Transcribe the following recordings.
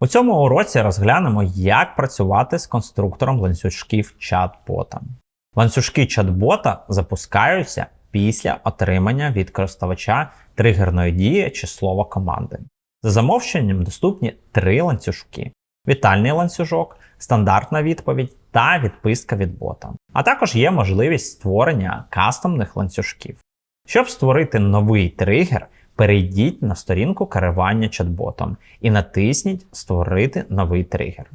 У цьому уроці розглянемо, як працювати з конструктором ланцюжків чат-бота. Ланцюжки чат-бота запускаються після отримання від користувача тригерної дії чи слова команди. За замовченням доступні три ланцюжки: вітальний ланцюжок, стандартна відповідь та відписка від бота. А також є можливість створення кастомних ланцюжків. Щоб створити новий тригер, перейдіть на сторінку керування чат-ботом і натисніть Створити новий тригер.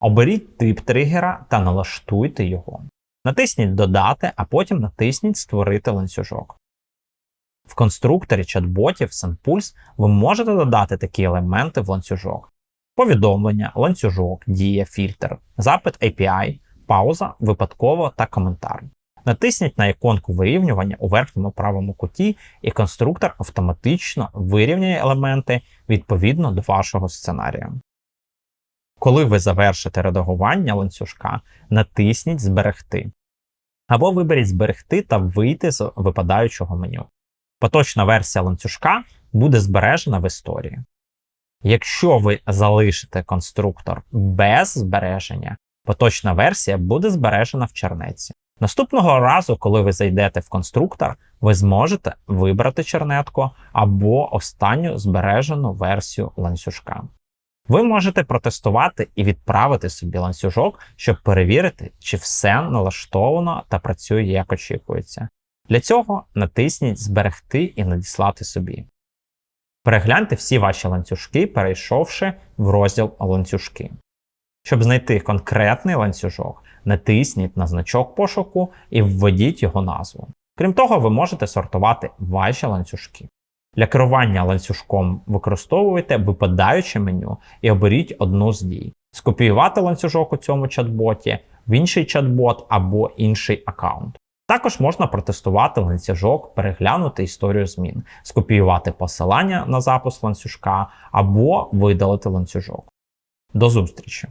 Оберіть тип тригера та налаштуйте його. Натисніть Додати, а потім натисніть Створити ланцюжок. В конструкторі чат-ботів SendPulse ви можете додати такі елементи в ланцюжок: повідомлення, ланцюжок, дія, фільтр, запит API, пауза, випадково та коментар. Натисніть на іконку вирівнювання у верхньому правому куті, і конструктор автоматично вирівняє елементи відповідно до вашого сценарія. Коли ви завершите редагування ланцюжка, натисніть Зберегти. Або виберіть Зберегти та вийти з випадаючого меню. Поточна версія ланцюжка буде збережена в історії. Якщо ви залишите конструктор без збереження, поточна версія буде збережена в чернетці. Наступного разу, коли ви зайдете в конструктор, ви зможете вибрати чернетку або останню збережену версію ланцюжка. Ви можете протестувати і відправити собі ланцюжок, щоб перевірити, чи все налаштовано та працює як очікується. Для цього натисніть Зберегти і надіслати собі. Перегляньте всі ваші ланцюжки, перейшовши в розділ ланцюжки. Щоб знайти конкретний ланцюжок, натисніть на значок пошуку і введіть його назву. Крім того, ви можете сортувати ваші ланцюжки. Для керування ланцюжком використовуйте випадаюче меню і оберіть одну з дій: скопіювати ланцюжок у цьому чат-боті в інший чат-бот або інший аккаунт. Також можна протестувати ланцюжок, переглянути історію змін, скопіювати посилання на запуск ланцюжка або видалити ланцюжок. До зустрічі!